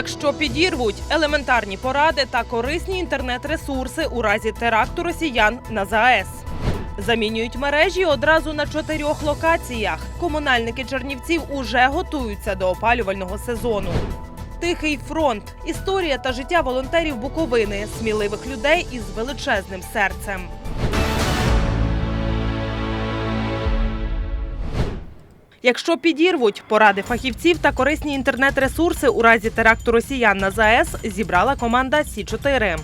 Якщо підірвуть елементарні поради та корисні інтернет-ресурси у разі теракту росіян на ЗАЕС. Замінюють мережі одразу на чотирьох локаціях. Комунальники Чернівців уже готуються до опалювального сезону. Тихий фронт історія та життя волонтерів Буковини, сміливих людей із величезним серцем. Якщо підірвуть поради фахівців та корисні інтернет-ресурси у разі теракту росіян на ЗАЕС, зібрала команда Сі 4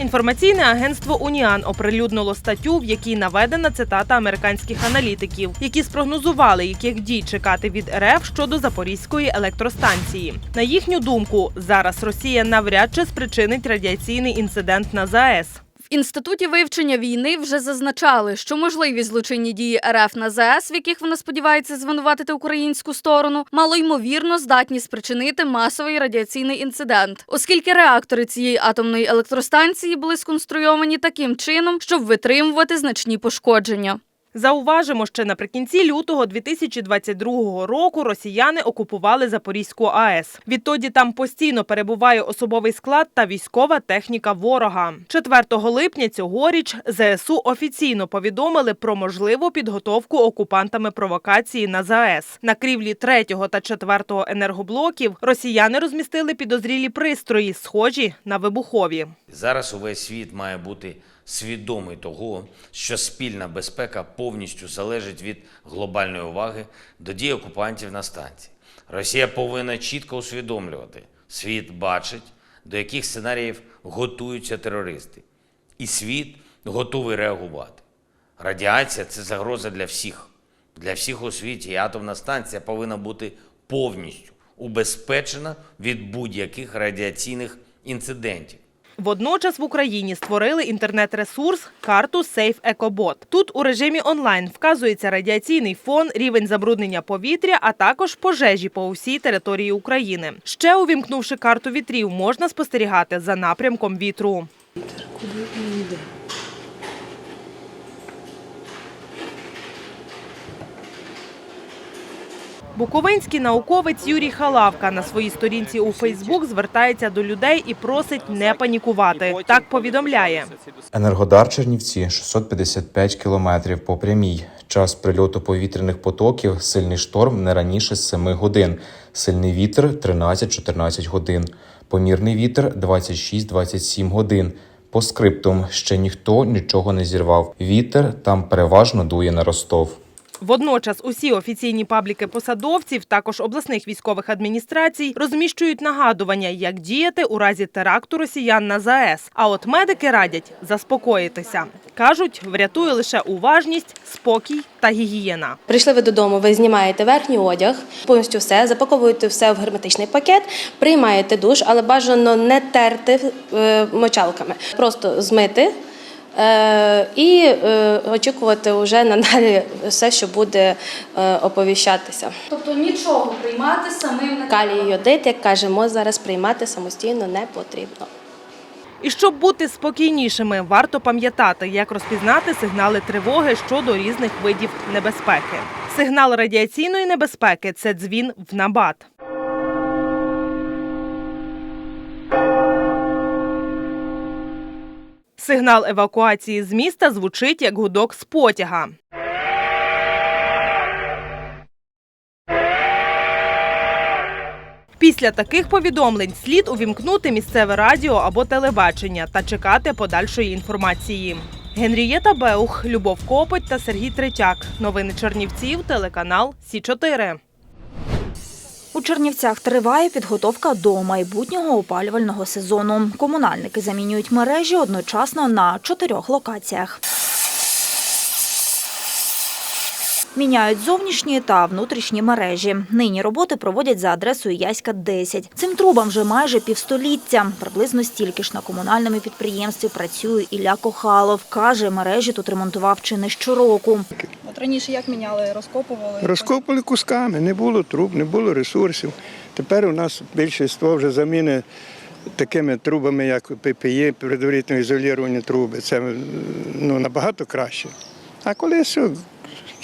Інформаційне агентство Уніан оприлюднило статтю, в якій наведена цитата американських аналітиків, які спрогнозували, яких дій чекати від РФ щодо Запорізької електростанції. На їхню думку, зараз Росія навряд чи спричинить радіаційний інцидент на ЗАЕС. Інституті вивчення війни вже зазначали, що можливі злочинні дії РФ на ЗС, в яких вона сподівається звинуватити українську сторону, малоймовірно здатні спричинити масовий радіаційний інцидент, оскільки реактори цієї атомної електростанції були сконструйовані таким чином, щоб витримувати значні пошкодження. Зауважимо, що наприкінці лютого 2022 року росіяни окупували Запорізьку АЕС. Відтоді там постійно перебуває особовий склад та військова техніка ворога. 4 липня цьогоріч ЗСУ офіційно повідомили про можливу підготовку окупантами провокації на ЗАЕС. На крівлі 3 та 4 енергоблоків росіяни розмістили підозрілі пристрої, схожі на вибухові. Зараз увесь світ має бути свідомий того, що спільна безпека повністю залежить від глобальної уваги до дій окупантів на станції. Росія повинна чітко усвідомлювати, світ бачить, до яких сценаріїв готуються терористи, і світ готовий реагувати. Радіація це загроза для всіх. Для всіх у світі і атомна станція повинна бути повністю убезпечена від будь-яких радіаційних інцидентів. Водночас в Україні створили інтернет-ресурс карту Safe Екобот. Тут у режимі онлайн вказується радіаційний фон, рівень забруднення повітря, а також пожежі по усій території України. Ще увімкнувши карту вітрів, можна спостерігати за напрямком вітру. Буковинський науковець Юрій Халавка на своїй сторінці у Фейсбук звертається до людей і просить не панікувати. Так повідомляє. Енергодар Чернівці 655 кілометрів по прямій. Час прильоту повітряних потоків, сильний шторм не раніше 7 годин. Сильний вітер 13-14 годин. Помірний вітер 26-27 годин. По скриптум ще ніхто нічого не зірвав. Вітер там переважно дує на Ростов. Водночас усі офіційні пабліки посадовців, також обласних військових адміністрацій, розміщують нагадування, як діяти у разі теракту росіян на ЗАЕС. А от медики радять заспокоїтися. Кажуть, врятує лише уважність, спокій та гігієна. Прийшли ви додому, ви знімаєте верхній одяг, повністю все, запаковуєте все в герметичний пакет, приймаєте душ, але бажано не терти е, мочалками, просто змити. Е, І е, очікувати вже надалі все, що буде е, оповіщатися. Тобто нічого приймати самим не Калій йодит, як кажемо, зараз приймати самостійно не потрібно. І щоб бути спокійнішими, варто пам'ятати, як розпізнати сигнали тривоги щодо різних видів небезпеки. Сигнал радіаційної небезпеки це дзвін в набат. Сигнал евакуації з міста звучить як гудок з потяга. Після таких повідомлень слід увімкнути місцеве радіо або телебачення та чекати подальшої інформації. Генрієта Беух, Любов Копоть та Сергій Третяк. Новини Чернівців, телеканал Сі 4 У Чернівцях триває підготовка до майбутнього опалювального сезону. Комунальники замінюють мережі одночасно на чотирьох локаціях. Міняють зовнішні та внутрішні мережі. Нині роботи проводять за адресою Яська 10. Цим трубам вже майже півстоліття. Приблизно стільки ж на комунальному підприємстві працює Ілля Кохалов. Каже, мережі тут ремонтував чи не щороку. От раніше як міняли, розкопували? Розкопали кусками, не було труб, не було ресурсів. Тепер у нас більшість вже заміни такими трубами, як ППЄ, предварительно ізоліровані труби. Це ну, набагато краще. А колись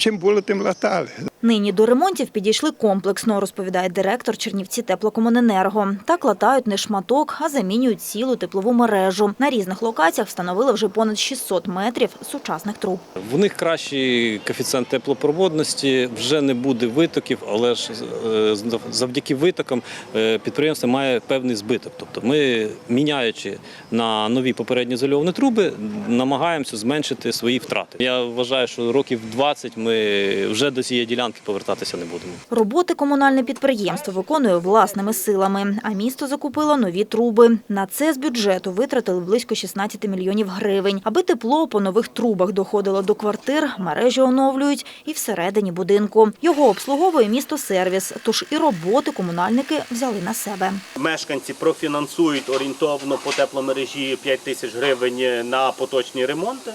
ce tem la. Нині до ремонтів підійшли комплексно, розповідає директор Чернівці теплокомуненерго. Так латають не шматок, а замінюють цілу теплову мережу. На різних локаціях встановили вже понад 600 метрів сучасних труб. В них кращий коефіцієнт теплопроводності, вже не буде витоків, але ж е, завдяки витокам е, підприємство має певний збиток. Тобто ми, міняючи на нові попередні ізольовані труби, намагаємося зменшити свої втрати. Я вважаю, що років 20 ми вже до цієї ділянки повертатися не будемо. Роботи комунальне підприємство виконує власними силами, а місто закупило нові труби. На це з бюджету витратили близько 16 мільйонів гривень. Аби тепло по нових трубах доходило до квартир, мережі оновлюють і всередині будинку. Його обслуговує місто сервіс, тож і роботи комунальники взяли на себе. Мешканці профінансують орієнтовно по тепломережі 5 тисяч гривень на поточні ремонти.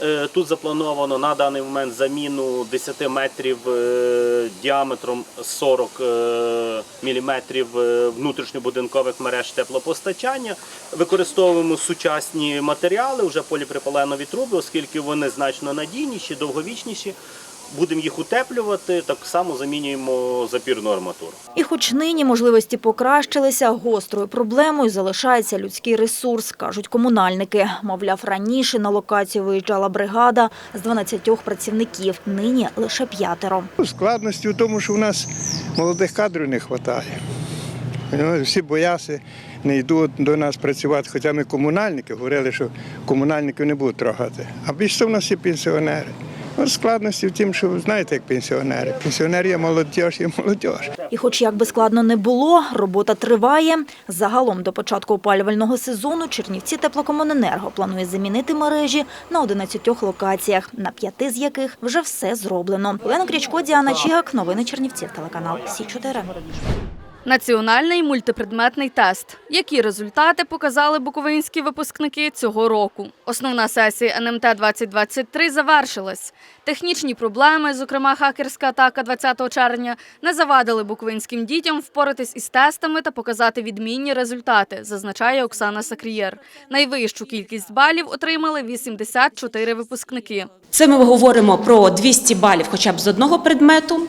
Е, Тут заплановано на даний момент заміну 10 метрів е, діаметром 40 мм міліметрів е, внутрішньобудинкових мереж теплопостачання. Використовуємо сучасні матеріали, вже поліпропиленові труби, оскільки вони значно надійніші, довговічніші. Будемо їх утеплювати, так само замінюємо запірну арматуру. І хоч нині можливості покращилися, гострою проблемою залишається людський ресурс, кажуть комунальники. Мовляв, раніше на локацію виїжджала бригада з 12 працівників, нині лише п'ятеро. Складності в тому, що в нас молодих кадрів не вистачає. Всі бояться, не йдуть до нас працювати. Хоча ми комунальники говорили, що комунальників не будуть трогати. А більше в нас всі пенсіонери. Складності в тім, що знаєте, як пенсіонери. Пенсіонер є молодіж, є молодіж. І хоч як би складно не було, робота триває. Загалом до початку опалювального сезону Чернівці теплокомуненерго планує замінити мережі на 11 локаціях, на п'яти з яких вже все зроблено. Олена Крячко, Діана Чігак, новини Чернівців, телеканал Сі 4 Національний мультипредметний тест. Які результати показали буковинські випускники цього року? Основна сесія НМТ 2023 завершилась. Технічні проблеми, зокрема хакерська атака 20 червня, не завадили буковинським дітям впоратись із тестами та показати відмінні результати, зазначає Оксана Сакрієр. Найвищу кількість балів отримали 84 випускники. Це ми говоримо про 200 балів хоча б з одного предмету.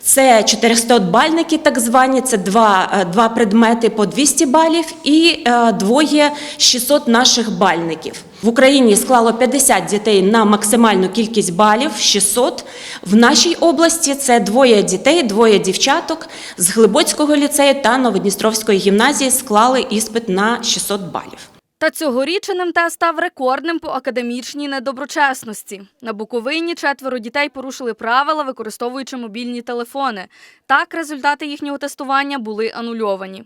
Це 400-бальники так звані, це два, е, два предмети по 200 балів і е, двоє 600 наших бальників. В Україні склало 50 дітей на максимальну кількість балів 600. В нашій області це двоє дітей, двоє дівчаток з Глибоцького ліцею та Новодністровської гімназії склали іспит на 600 балів. Та цьогоріч НМТ став рекордним по академічній недоброчесності. На Буковині четверо дітей порушили правила, використовуючи мобільні телефони. Так, результати їхнього тестування були анульовані.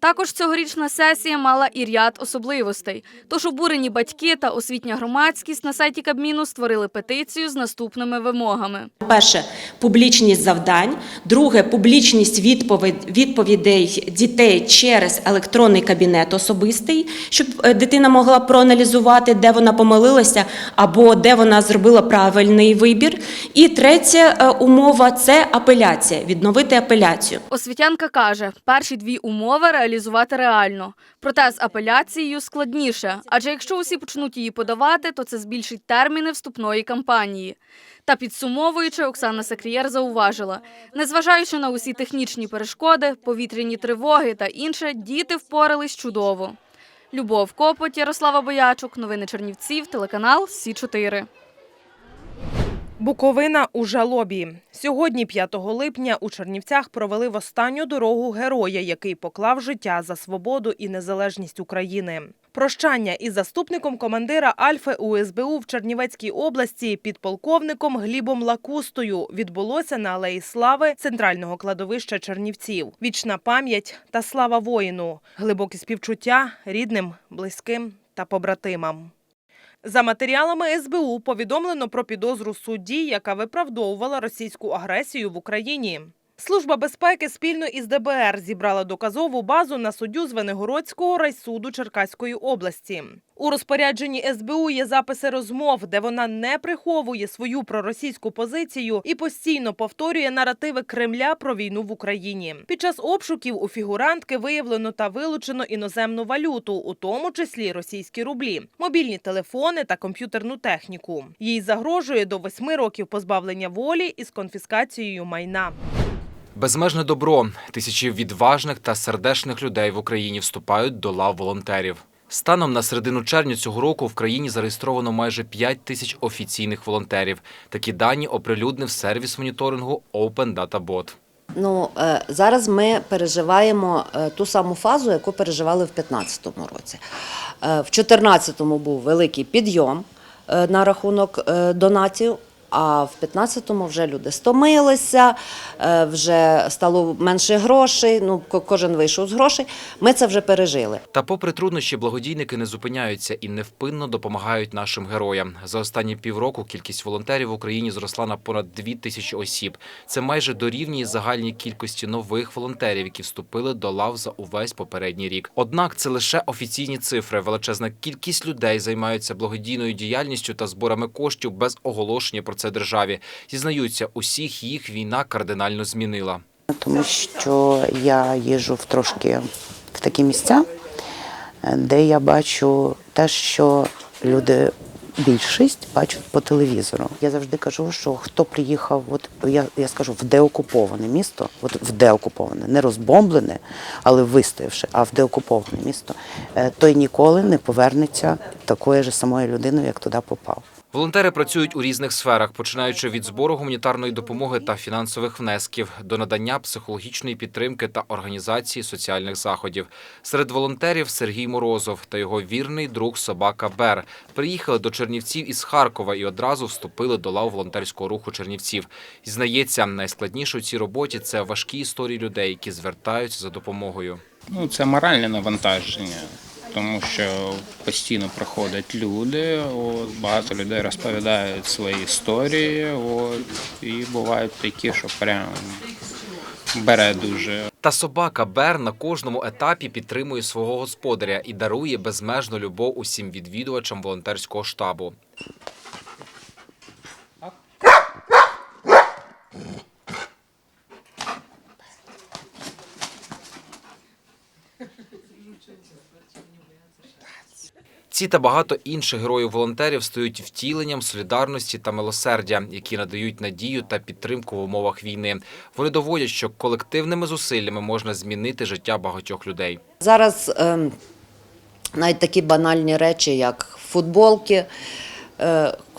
Також цьогорічна сесія мала і ряд особливостей. Тож обурені батьки та освітня громадськість на сайті Кабміну створили петицію з наступними вимогами. Перше публічність завдань. Друге публічність відповідей дітей через електронний кабінет особистий, щоб е, дитина могла проаналізувати, де вона помилилася або де вона зробила правильний вибір. І третя е, умова це апеляція. Відновити апеляцію. Освітянка каже, перші дві умови реалізувати реально. Проте з апеляцією складніше, адже якщо усі почнуть її подавати, то це збільшить терміни вступної кампанії. Та підсумовуючи, Оксана Сакрієр зауважила, незважаючи на усі технічні перешкоди, повітряні тривоги та інше, діти впорались чудово. Любов Копоть, Ярослава Боячук, новини Чернівців, телеканал Сі 4 Буковина у жалобі. Сьогодні, 5 липня, у Чернівцях провели в останню дорогу героя, який поклав життя за свободу і незалежність України. Прощання із заступником командира Альфи УСБУ в Чернівецькій області підполковником Глібом Лакустою відбулося на Алеї Слави центрального кладовища Чернівців. Вічна пам'ять та слава воїну, глибокі співчуття рідним, близьким та побратимам. За матеріалами СБУ повідомлено про підозру судді, яка виправдовувала російську агресію в Україні. Служба безпеки спільно із ДБР зібрала доказову базу на суддю Звенигородського райсуду Черкаської області. У розпорядженні СБУ є записи розмов, де вона не приховує свою проросійську позицію і постійно повторює наративи Кремля про війну в Україні. Під час обшуків у фігурантки виявлено та вилучено іноземну валюту, у тому числі російські рублі, мобільні телефони та комп'ютерну техніку. Їй загрожує до восьми років позбавлення волі із конфіскацією майна. Безмежне добро. Тисячі відважних та сердечних людей в Україні вступають до лав волонтерів. Станом на середину червня цього року в країні зареєстровано майже 5 тисяч офіційних волонтерів. Такі дані оприлюднив сервіс моніторингу Open Data Bot. Ну е, зараз ми переживаємо е, ту саму фазу, яку переживали в 2015 році. Е, В 2014 був великий підйом на рахунок донатів. А в 15-му вже люди стомилися, е, вже стало менше грошей. Ну ко- кожен вийшов з грошей. Ми це вже пережили. Та попри труднощі, благодійники не зупиняються і невпинно допомагають нашим героям. За останні півроку кількість волонтерів в Україні зросла на понад 2 тисячі осіб. Це майже дорівнює загальній кількості нових волонтерів, які вступили до лав за увесь попередній рік. Однак це лише офіційні цифри. Величезна кількість людей займаються благодійною діяльністю та зборами коштів без оголошення про це державі. Зізнаються, усіх їх війна кардинально змінила. тому що я їжджу в трошки в такі місця, де я бачу те, що люди більшість бачать по телевізору. Я завжди кажу, що хто приїхав, от я, я скажу, в деокуповане місто, от в деокуповане, не розбомблене, але вистоявши, а в деокуповане місто, е, той ніколи не повернеться такою ж самою людиною, як туди попав. Волонтери працюють у різних сферах, починаючи від збору гуманітарної допомоги та фінансових внесків до надання психологічної підтримки та організації соціальних заходів. Серед волонтерів Сергій Морозов та його вірний друг собака Бер приїхали до Чернівців із Харкова і одразу вступили до лав волонтерського руху Чернівців. Зізнається, найскладніше у цій роботі це важкі історії людей, які звертаються за допомогою. Ну, це моральне навантаження, тому що постійно приходять люди, от, багато людей розповідають свої історії, от, і бувають такі, що прям бере дуже. Та собака Бер на кожному етапі підтримує свого господаря і дарує безмежну любов усім відвідувачам волонтерського штабу. Ці та багато інших героїв-волонтерів стають втіленням солідарності та милосердя, які надають надію та підтримку в умовах війни. Вони доводять, що колективними зусиллями можна змінити життя багатьох людей. Зараз ем, навіть такі банальні речі, як футболки.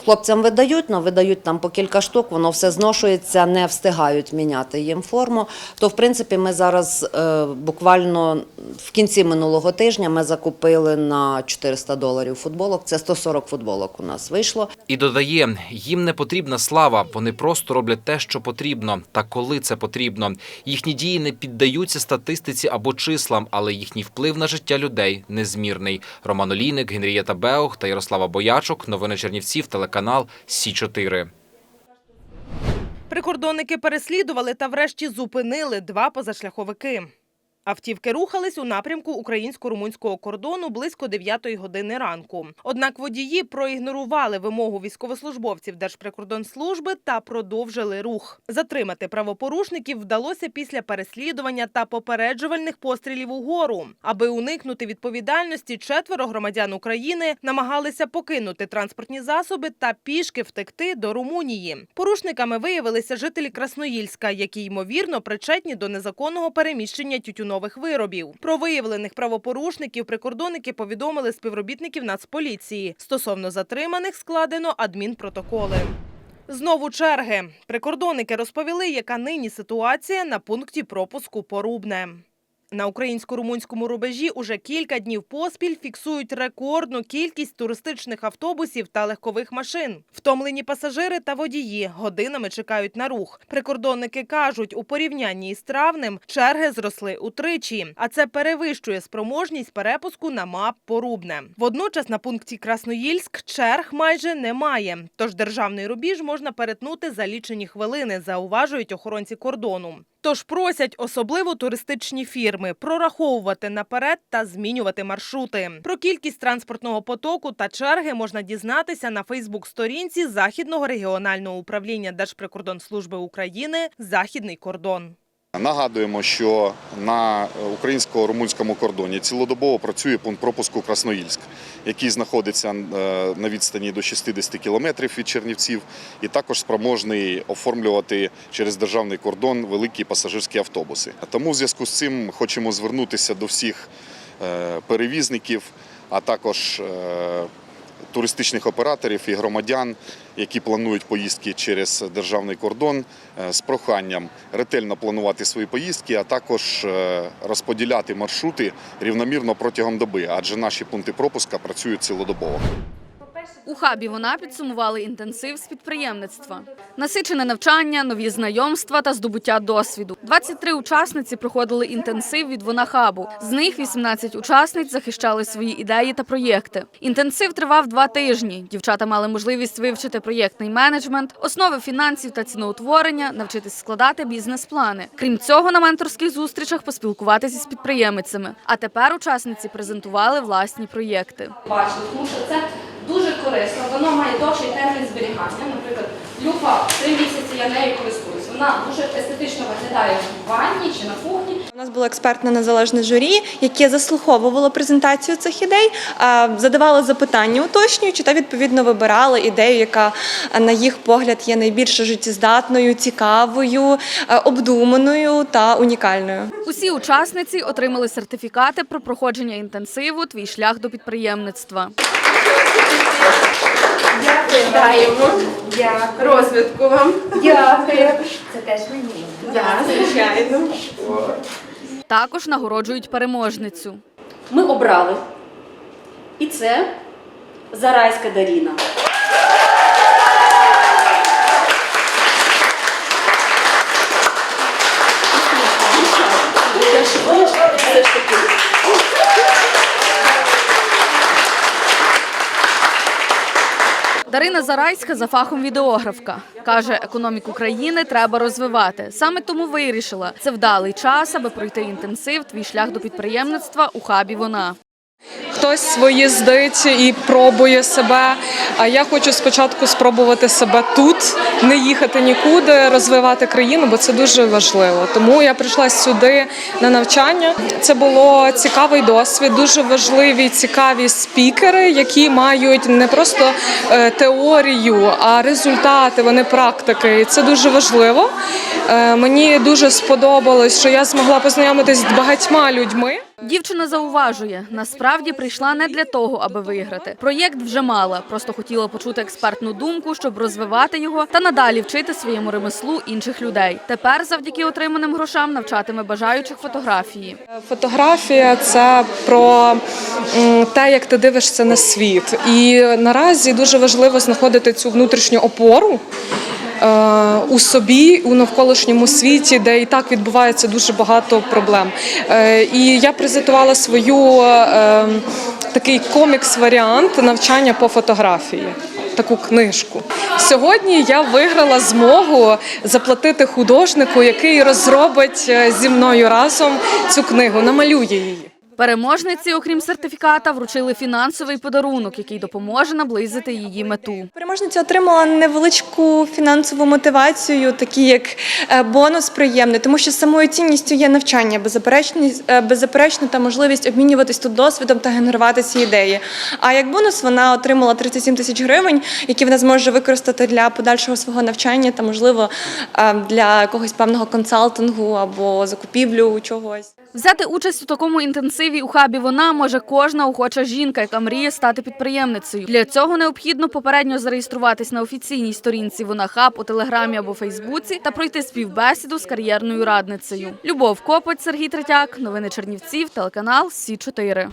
Хлопцям видають, але видають там по кілька штук, воно все зношується, не встигають міняти їм форму. То, в принципі, ми зараз е, буквально в кінці минулого тижня ми закупили на 400 доларів футболок. Це 140 футболок у нас вийшло. І додає, їм не потрібна слава, вони просто роблять те, що потрібно, та коли це потрібно. Їхні дії не піддаються статистиці або числам, але їхній вплив на життя людей незмірний. Роман Олійник, Генрієта Беух та Ярослава Боячок. Новини Чернівців, телеканал Сі 4 Прикордонники переслідували та врешті зупинили два позашляховики. Автівки рухались у напрямку українсько-румунського кордону близько 9 години ранку. Однак водії проігнорували вимогу військовослужбовців Держприкордонслужби та продовжили рух. Затримати правопорушників вдалося після переслідування та попереджувальних пострілів угору. Аби уникнути відповідальності, четверо громадян України намагалися покинути транспортні засоби та пішки втекти до Румунії. Порушниками виявилися жителі Красноїльська, які ймовірно причетні до незаконного переміщення тютюнових виробів. Про виявлених правопорушників прикордонники повідомили співробітників Нацполіції. Стосовно затриманих складено адмінпротоколи. Знову черги. Прикордонники розповіли, яка нині ситуація на пункті пропуску Порубне. На українсько-румунському рубежі уже кілька днів поспіль фіксують рекордну кількість туристичних автобусів та легкових машин. Втомлені пасажири та водії годинами чекають на рух. Прикордонники кажуть, у порівнянні із травнем черги зросли утричі, а це перевищує спроможність перепуску на МАП Порубне. Водночас на пункті Красноїльськ черг майже немає. Тож державний рубіж можна перетнути за лічені хвилини, зауважують охоронці кордону. Тож просять особливо туристичні фірми прораховувати наперед та змінювати маршрути. Про кількість транспортного потоку та черги можна дізнатися на Фейсбук-сторінці Західного регіонального управління Держприкордонслужби України Західний кордон. Нагадуємо, що на українсько-румунському кордоні цілодобово працює пункт пропуску Красноїльськ, який знаходиться е, на відстані до 60 кілометрів від Чернівців, і також спроможний оформлювати через державний кордон великі пасажирські автобуси. Тому в зв'язку з цим хочемо звернутися до всіх е, перевізників, а також е, туристичних операторів і громадян, які планують поїздки через державний кордон, е, з проханням ретельно планувати свої поїздки, а також е, розподіляти маршрути рівномірно протягом доби, адже наші пункти пропуска працюють цілодобово. У хабі вона підсумували інтенсив з підприємництва. Насичене навчання, нові знайомства та здобуття досвіду. 23 учасниці проходили інтенсив від вона хабу. З них 18 учасниць захищали свої ідеї та проєкти. Інтенсив тривав два тижні. Дівчата мали можливість вивчити проєктний менеджмент, основи фінансів та ціноутворення, навчитись складати бізнес-плани. Крім цього, на менторських зустрічах поспілкуватися з підприємицями. А тепер учасниці презентували власні проєкти. бачили, тому що це дуже корисно. Воно має довший термін зберігання. Наприклад, люфа три місяці я нею користуюсь. Вона дуже естетично виглядає в ванні чи на кухні. У нас було експертне незалежне журі, яке заслуховувало презентацію цих ідей, задавало запитання уточнюючи та відповідно вибирало ідею, яка на їх погляд є найбільш життєздатною, цікавою, обдуманою та унікальною. Усі учасниці отримали сертифікати про проходження інтенсиву Твій шлях до підприємництва. Даємо розвитку вам. Дякую. Це теж мені. Так, звичайно. Також нагороджують переможницю. Ми обрали. І це Зарайська Даріна. Дарина Зарайська за фахом відеографка. Каже, економіку країни треба розвивати. Саме тому вирішила, це вдалий час, аби пройти інтенсив Твій шлях до підприємництва у хабі вона. Хтось свої виїздить і пробує себе. А я хочу спочатку спробувати себе тут, не їхати нікуди, розвивати країну, бо це дуже важливо. Тому я прийшла сюди на навчання. Це було цікавий досвід, дуже важливі, цікаві спікери, які мають не просто е, теорію, а результати, вони практики. І це дуже важливо. Е, Мені дуже сподобалось, що я змогла познайомитись з багатьма людьми. Дівчина зауважує, насправді прийшла не для того, аби виграти. Проєкт вже мала, просто хотіла почути експертну думку, щоб розвивати його та надалі вчити своєму ремеслу інших людей. Тепер, завдяки отриманим грошам, навчатиме бажаючих фотографії. Фотографія це про те, як ти дивишся на світ. І наразі дуже важливо знаходити цю внутрішню опору. Е, У собі, у навколишньому світі, де і так відбувається дуже багато проблем. Е, І я презентувала свою е, такий комікс-варіант навчання по фотографії. Таку книжку сьогодні я виграла змогу заплатити художнику, який розробить зі мною разом цю книгу, намалює її. Переможниці, окрім сертифіката, вручили фінансовий подарунок, який допоможе наблизити її мету. Переможниця отримала невеличку фінансову мотивацію, такий як е, бонус приємний, тому що самою цінністю є навчання, е, беззаперечно та можливість обмінюватись тут досвідом та генерувати ці ідеї. А як бонус вона отримала 37 тисяч гривень, які вона зможе використати для подальшого свого навчання та, можливо, е, для якогось певного консалтингу або закупівлю чогось. Взяти участь у такому інтенсиві у хабі вона може кожна охоча жінка, яка мріє стати підприємницею. Для цього необхідно попередньо зареєструватись на офіційній сторінці Вона Хаб у телеграмі або Фейсбуці та пройти співбесіду з кар'єрною радницею. Любов Копоть, Сергій Третяк, новини Чернівців, телеканал Сі 4